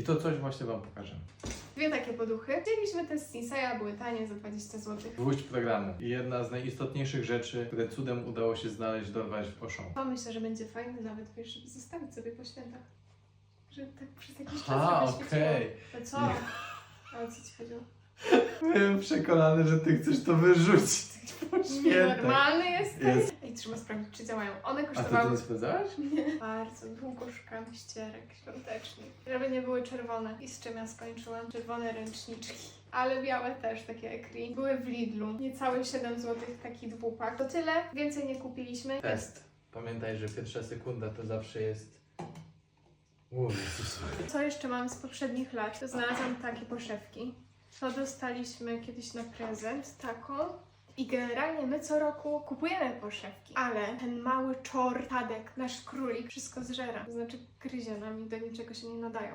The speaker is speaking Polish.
I to coś właśnie wam pokażę. Dwie takie poduchy. Wzięliśmy te z Sinseya, były tanie za 20 zł. Gwóźdź programu. I jedna z najistotniejszych rzeczy, które cudem udało się znaleźć, dorwać w Auchan. To myślę, że będzie fajny nawet, wiesz, żeby zostawić sobie po świętach. Żeby tak przez jakiś czas A, żeby okej. świeciło. To co? Nie. A o co ci chodziło? Byłem przekonany, że ty chcesz to wyrzucić po świętach. Normalny jesteś? Jest. Trzeba sprawdzić, czy działają. One A ty to kosztowały nie sprawdzałaś? Bardzo długo szukam ścierek świątecznych, żeby nie były czerwone. I z czym ja skończyłam? Czerwone ręczniczki. Ale białe też, takie ekri. Były w Lidlu. Niecałe 7 zł taki dwupak. To tyle, więcej nie kupiliśmy. Test. Pamiętaj, że pierwsza sekunda to zawsze jest... O Jezus. Co jeszcze mam z poprzednich lat? To znalazłam takie poszewki. To dostaliśmy kiedyś na prezent, taką. Generalnie my co roku kupujemy poszewki, ale ten mały czor, Tadek, nasz królik, wszystko zżera. To znaczy gryzie nam i do niczego się nie nadają.